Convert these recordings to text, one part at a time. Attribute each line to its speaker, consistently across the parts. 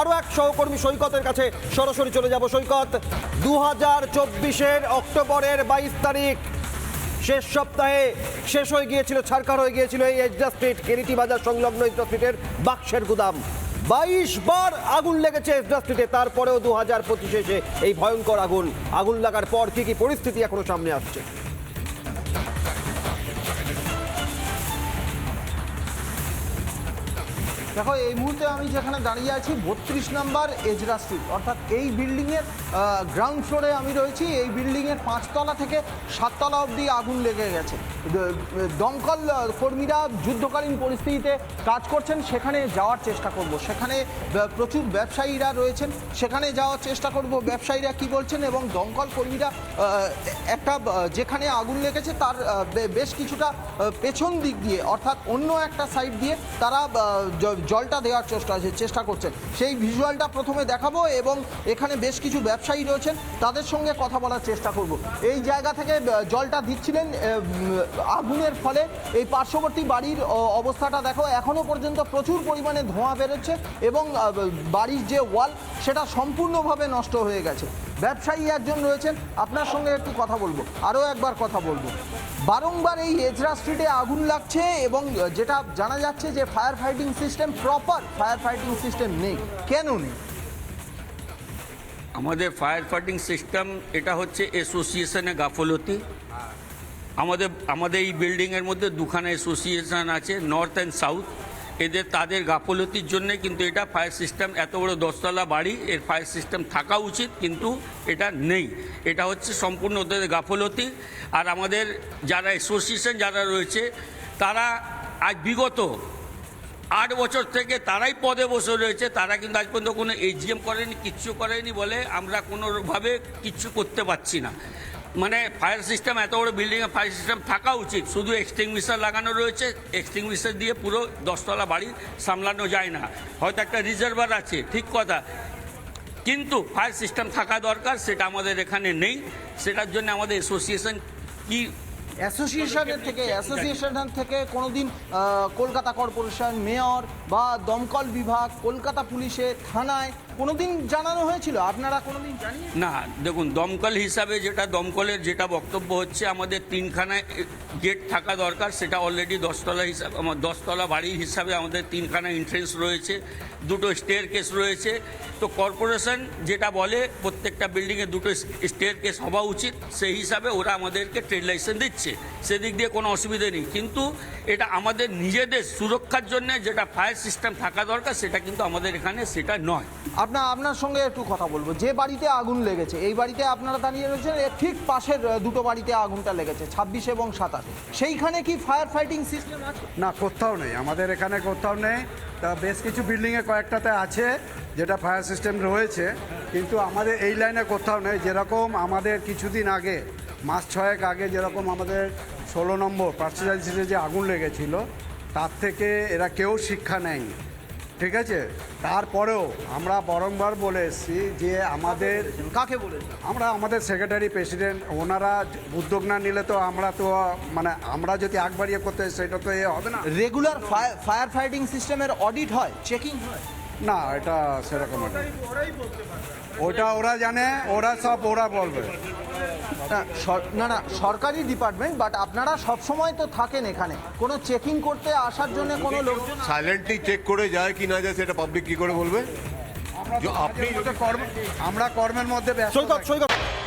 Speaker 1: আরও এক সহকর্মী সৈকতের কাছে সরাসরি চলে যাব। সৈকত দু হাজার চব্বিশের অক্টোবরের বাইশ তারিখ। শেষ সপ্তাহে শেষ হয়ে গিয়েছিল ছাড়কার হয়ে গিয়েছিল এই এজরা স্ট্রিট কেরিটি বাজার সংলগ্ন এজরা স্ট্রিটের বাক্সের গুদাম। বাইশ বার আগুন লেগেছে এজরা স্ট্রিটে, তারপরেও দু হাজার পঁচিশে এই ভয়ঙ্কর আগুন আগুন লাগার পর কি কি পরিস্থিতি এখনও সামনে আসছে?
Speaker 2: দেখো, এই মুহূর্তে আমি যেখানে দাঁড়িয়ে আছি, বত্রিশ নাম্বার এজরা স্ট্রিট অর্থাৎ এই বিল্ডিংয়ের গ্রাউন্ড ফ্লোরে আমি রয়েছি। এই বিল্ডিংয়ের পাঁচতলা থেকে সাততলা অবধি আগুন লেগে গেছে। দমকল কর্মীরা যুদ্ধকালীন পরিস্থিতিতে কাজ করছেন, সেখানে যাওয়ার চেষ্টা করব। সেখানে প্রচুর ব্যবসায়ীরা রয়েছেন, সেখানে যাওয়ার চেষ্টা করব। ব্যবসায়ীরা কি বলছেন এবং দমকল কর্মীরা একটা যেখানে আগুন লেগেছে, তার বেশ কিছুটা পেছন দিক দিয়ে, অর্থাৎ অন্য একটা সাইড দিয়ে তারা জলটা দেওয়ার চেষ্টা চেষ্টা করছেন। সেই ভিজুয়ালটা প্রথমে দেখাবো এবং এখানে বেশ কিছু ব্যবসায়ী রয়েছেন, তাদের সঙ্গে কথা বলার চেষ্টা করব। এই জায়গা থেকে জলটা দিচ্ছিলেন আগুনের ফলে। এই পার্শ্ববর্তী বাড়ির অবস্থাটা দেখো এখনও পর্যন্ত প্রচুর পরিমাণে ধোঁয়া বেরোচ্ছে এবং বাড়ির যে ওয়াল, সেটা সম্পূর্ণভাবে নষ্ট হয়ে গেছে। ব্যবসায়ী একজন রয়েছেন, আপনার সঙ্গে একটু কথা বলব, আরও একবার কথা বলব। বারংবার এই এজরা স্ট্রিটে আগুন লাগছে এবং যেটা জানা যাচ্ছে যে fire fighting system proper fire fighting system নেই। কেন নেই?
Speaker 3: আমাদের ফায়ার ফাইটিং সিস্টেম এটা হচ্ছে অ্যাসোসিয়েশনে গাফলতি। আমাদের আমাদের এই বিল্ডিংয়ের মধ্যে দুখানা অ্যাসোসিয়েশন আছে নর্থ অ্যান্ড সাউথ এদের তাদের গাফলতির জন্য কিন্তু এটা ফায়ার সিস্টেম এত বড় দশতলা বাড়ি, এর ফায়ার সিস্টেম থাকা উচিত, কিন্তু এটা নেই। এটা হচ্ছে সম্পূর্ণ ওদের গাফলতি। আর আমাদের যারা অ্যাসোসিয়েশন যারা রয়েছে, তারা আজ বিগত আট বছর থেকে তারাই পদে বসে রয়েছে, তারা কিন্তু আজ পর্যন্ত কোনো এজিএম করেনি, কিচ্ছু করেনি বলে আমরা কোনোভাবে কিচ্ছু করতে পারছি না। মানে ফায়ার সিস্টেম এত বড় বিল্ডিংয়ে ফায়ার সিস্টেম থাকা উচিত। শুধু এক্সটিংগুইশার লাগানো রয়েছে এক্সটিংগুইশার দিয়ে পুরো দশতলা বাড়ি সামলানো যায় না। হয়তো একটা রিজার্ভার আছে ঠিক কথা। কিন্তু ফায়ার সিস্টেম থাকা দরকার সেটা আমাদের এখানে নেই। সেটার জন্য আমাদের অ্যাসোসিয়েশন কি
Speaker 2: অ্যাসোসিয়েশনের থেকে অ্যাসোসিয়েশন থেকে কোনোদিন আহ, কলকাতা কর্পোরেশন মেয়র বা দমকল বিভাগ কলকাতা পুলিশে থানায় কোনোদিন জানানো হয়েছিল? আপনারা কোনোদিন জানিয়ে
Speaker 3: না, দেখুন, দমকল হিসাবে যেটা দমকলের যেটা বক্তব্য হচ্ছে, আমাদের তিনখানা গেট থাকা দরকার, সেটা অলরেডি দশতলা হিসাবে, আমার দশতলা বাড়ি হিসাবে আমাদের তিনখানা এন্ট্রেন্স রয়েছে, দুটো স্টেয়ার কেস রয়েছে। তো কর্পোরেশন যেটা বলে, প্রত্যেকটা বিল্ডিংয়ে দুটো স্টেয়ার কেস হওয়া উচিত, সেই হিসাবে ওরা আমাদেরকে ট্রেড লাইসেন্স দিচ্ছে। সেদিক দিয়ে কোনো অসুবিধা নেই। কিন্তু এটা আমাদের নিজেদের সুরক্ষার জন্য যেটা ফায়ার সিস্টেম থাকা দরকার, সেটা কিন্তু আমাদের এখানে সেটা নয়।
Speaker 2: আপনার আপনার সঙ্গে একটু কথা বলব। যে বাড়িতে আগুন লেগেছে, এই বাড়িতে আপনারা দাঁড়িয়ে রয়েছেন, এর ঠিক পাশের দুটো বাড়িতে আগুনটা লেগেছে, ছাব্বিশ এবং সাতাশ। সেইখানে কি ফায়ার ফাইটিং সিস্টেম আছে?
Speaker 4: না, কোথাও নেই। আমাদের এখানে কোথাও নেই। তা বেশ কিছু বিল্ডিংয়ে কয়েকটাতে আছে, যেটা ফায়ার সিস্টেম রয়েছে। কিন্তু আমাদের এই লাইনে কোথাও নেই। যেরকম আমাদের কিছুদিন আগে, মাস ছয়েক আগে যেরকম আমাদের ষোলো নম্বর পার্সিডেন্সিতে যে আগুন লেগেছিল, তার থেকে এরা কেউ শিক্ষা নেয়নি। ঠিক আছে? তারপরেও আমরা বারংবার বলে এসেছি যে আমাদের
Speaker 2: কাকে বলে
Speaker 4: আমরা আমাদের সেক্রেটারি প্রেসিডেন্ট ওনারা উদ্যোগ না নিলে তো আমরা তো মানে আমরা যদি আগ বাড়িয়ে করতে সেটা তো এ হবে না।
Speaker 2: রেগুলার ফায়ার ফাইটিং সিস্টেমের অডিট হয়? চেকিং হয়?
Speaker 4: না এটা সেরকম। ওটা ওরা জানে ওরা সব ওরা বলবে।
Speaker 2: না, না না সরকারি ডিপার্টমেন্ট বাট আপনারা সব সময় তো থাকেন এখানে। কোনো চেকিং করতে আসার জন্য কোনো লোকজন
Speaker 5: সাইলেন্টলি চেক করে যায় কি না যায় সেটা পাবলিক কি করে বলবে? যে আপনি
Speaker 4: আমরা কর্মের মধ্যে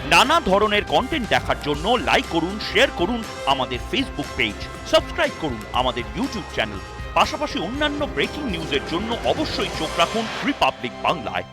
Speaker 6: নানা ধরনের কন্টেন্ট দেখার জন্য লাইক করুন শেয়ার করুন আমাদের ফেসবুক পেজ সাবস্ক্রাইব করুন আমাদের ইউটিউব চ্যানেল পাশাপাশি অন্যান্য ব্রেকিং নিউজের জন্য অবশ্যই চোখ রাখুন রিপাবলিক বাংলায়